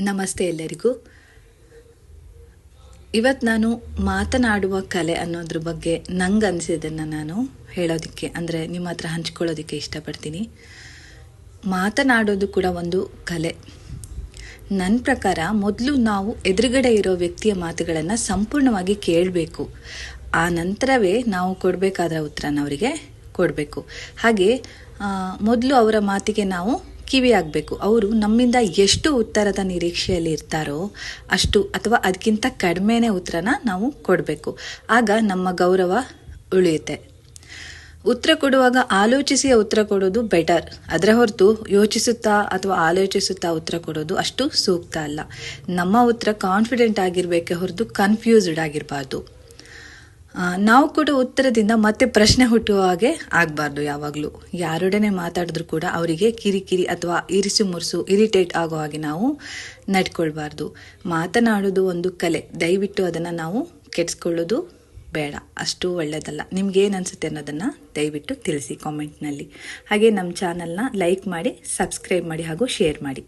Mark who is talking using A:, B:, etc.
A: ನಮಸ್ತೆ ಎಲ್ಲರಿಗೂ. ಇವತ್ತು ನಾನು ಮಾತನಾಡುವ ಕಲೆ ಅನ್ನೋದ್ರ ಬಗ್ಗೆ ನಂಗೆ ಅನಿಸಿದ್ದನ್ನು ನಾನು ಹೇಳೋದಕ್ಕೆ, ಅಂದರೆ ನಿಮ್ಮ ಹತ್ರ ಹಂಚ್ಕೊಳ್ಳೋದಕ್ಕೆ ಇಷ್ಟಪಡ್ತೀನಿ. ಮಾತನಾಡೋದು ಕೂಡ ಒಂದು ಕಲೆ. ನನ್ನ ಪ್ರಕಾರ ಮೊದಲು ನಾವು ಎದುರುಗಡೆ ಇರೋ ವ್ಯಕ್ತಿಯ ಮಾತುಗಳನ್ನು ಸಂಪೂರ್ಣವಾಗಿ ಕೇಳಬೇಕು. ಆ ನಂತರವೇ ನಾವು ಕೊಡಬೇಕಾದ ಉತ್ತರನ ಅವರಿಗೆ ಕೊಡಬೇಕು. ಹಾಗೆ ಮೊದಲು ಅವರ ಮಾತಿಗೆ ನಾವು ಕಿವಿ ಆಗಬೇಕು. ಅವರು ನಮ್ಮಿಂದ ಎಷ್ಟು ಉತ್ತರದ ನಿರೀಕ್ಷೆಯಲ್ಲಿ ಇರ್ತಾರೋ ಅಷ್ಟು ಅಥವಾ ಅದಕ್ಕಿಂತ ಕಡಿಮೆನೆ ಉತ್ತರನ ನಾವು ಕೊಡಬೇಕು. ಆಗ ನಮ್ಮ ಗೌರವ ಉಳಿಯುತ್ತೆ. ಉತ್ತರ ಕೊಡುವಾಗ ಆಲೋಚಿಸಿ ಉತ್ತರ ಕೊಡೋದು ಬೆಟರ್ ಅದರ ಹೊರತು ಯೋಚಿಸುತ್ತಾ ಅಥವಾ ಆಲೋಚಿಸುತ್ತಾ ಉತ್ತರ ಕೊಡೋದು ಅಷ್ಟು ಸೂಕ್ತ ಅಲ್ಲ. ನಮ್ಮ ಉತ್ತರ ಕಾನ್ಫಿಡೆಂಟ್ ಆಗಿರಬೇಕೆ ಹೊರತು ಕನ್ಫ್ಯೂಸ್ಡ್ ಆಗಿರಬಾರ್ದು. ನಾವು ಕೂಡ ಉತ್ತರದಿಂದ ಮತ್ತೆ ಪ್ರಶ್ನೆ ಹುಟ್ಟುವ ಹಾಗೆ ಆಗಬಾರ್ದು ಯಾವಾಗಲೂ. ಯಾರೊಡನೆ ಮಾತಾಡಿದ್ರು ಕೂಡ ಅವರಿಗೆ ಕಿರಿಕಿರಿ ಅಥವಾ ಇರಿಸು ಮುರಿಸು, ಇರಿಟೇಟ್ ಆಗೋ ಹಾಗೆ ನಾವು ನಡ್ಕೊಳ್ಬಾರ್ದು. ಮಾತನಾಡೋದು ಒಂದು ಕಲೆ. ದಯವಿಟ್ಟು ಅದನ್ನು ನಾವು ಕೆಡಿಸ್ಕೊಳ್ಳೋದು ಬೇಡ. ಅಷ್ಟು ಒಳ್ಳೆಯದಲ್ಲ ನಿಮ್ಗೇನು ಅನಿಸುತ್ತೆ ಅನ್ನೋದನ್ನು ದಯವಿಟ್ಟು ತಿಳಿಸಿ ಕಾಮೆಂಟ್ನಲ್ಲಿ ಹಾಗೆ ನಮ್ಮ ಚಾನಲ್ನ ಲೈಕ್ ಮಾಡಿ ಸಬ್ಸ್ಕ್ರೈಬ್ ಮಾಡಿ ಹಾಗೂ ಶೇರ್ ಮಾಡಿ.